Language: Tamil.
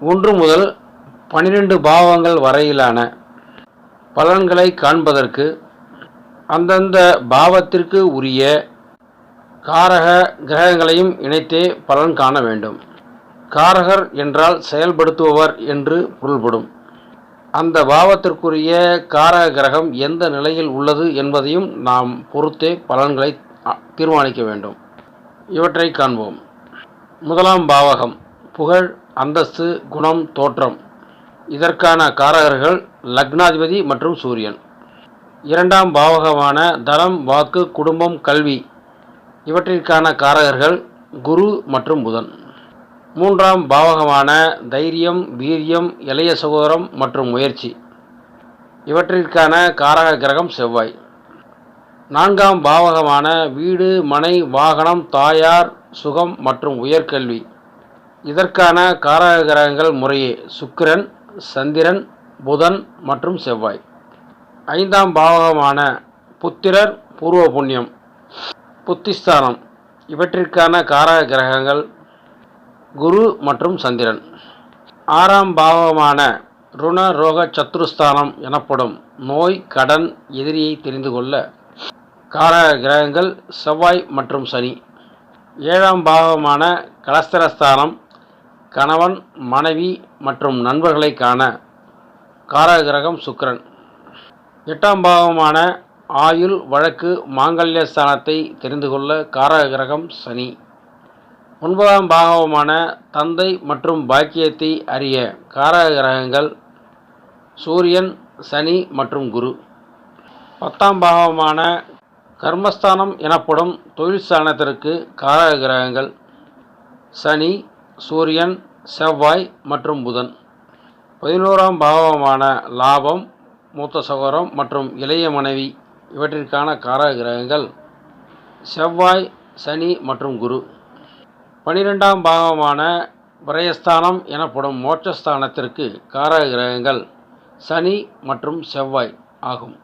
ஒன்று முதல் பனிரெண்டு பாவங்கள் வரையிலான பலன்களை காண்பதற்கு அந்தந்த பாவத்திற்கு உரிய காரக கிரகங்களையும் இணைத்தே பலன் காண வேண்டும். காரகர் என்றால் செயல்படுத்துபவர் என்று பொருள்படும். அந்த பாவத்திற்குரிய காரக கிரகம் எந்த நிலையில் உள்ளது என்பதையும் நாம் பொறுத்தே பலன்களை தீர்மானிக்க வேண்டும். இவற்றை காண்போம். முதலாம் பாவகம் புகழ் அந்தஸ்து குணம் தோற்றம். இதற்கான காரகர்கள் லக்னாதிபதி மற்றும் சூரியன். இரண்டாம் பாவகமான தனம் வாக்கு குடும்பம் கல்வி. இவற்றிற்கான காரகர்கள் குரு மற்றும் புதன். மூன்றாம் பாவகமான தைரியம் வீரியம் இளைய சகோதரம் மற்றும் முயற்சி. இவற்றிற்கான காரக கிரகம் செவ்வாய். நான்காம் பாவகமான வீடு மனை வாகனம் தாயார் சுகம் மற்றும் உயர்கல்வி. இதற்கான காரக கிரகங்கள் முறையே சுக்கிரன் சந்திரன் புதன் மற்றும் செவ்வாய். ஐந்தாம் பாவகமான புத்திரர் பூர்வ புண்ணியம் புத்திஸ்தானம். இவற்றிற்கான காரக கிரகங்கள் குரு மற்றும் சந்திரன். ஆறாம் பாவகமான ருண ரோக சத்ருஸ்தானம் எனப்படும் நோய் கடன் எதிரியை தெரிந்து கொள்ள காரக கிரகங்கள் செவ்வாய் மற்றும் சனி. ஏழாம் பாவகமான கலஸ்தரஸ்தானம் கணவன் மனைவி மற்றும் நண்பர்களை காண காரகிரகம் கிரகம் சுக்கிரன். எட்டாம் பாவமான ஆயுள் வழக்கு மாங்கல்ய ஸ்தானத்தை தெரிந்து கொள்ள காரகிரகம் சனி. ஒன்பதாம் பாகவமான தந்தை மற்றும் பாக்கியத்தை அறிய காரக கிரகங்கள் சூரியன் சனி மற்றும் குரு. பத்தாம் பாகவமான கர்மஸ்தானம் எனப்படும் தொழில் ஸ்தானத்திற்கு காரக கிரகங்கள் சனி சூரியன் செவ்வாய் மற்றும் புதன். பதினோராம் பாவமான லாபம் மூத்த சகோரம் மற்றும் இளைய மனைவி இவற்றிற்கான காரக கிரகங்கள் செவ்வாய் சனி மற்றும் குரு. பனிரெண்டாம் பாகமான விரயஸ்தானம் எனப்படும் மோட்சஸ்தானத்திற்கு காரக கிரகங்கள் சனி மற்றும் செவ்வாய் ஆகும்.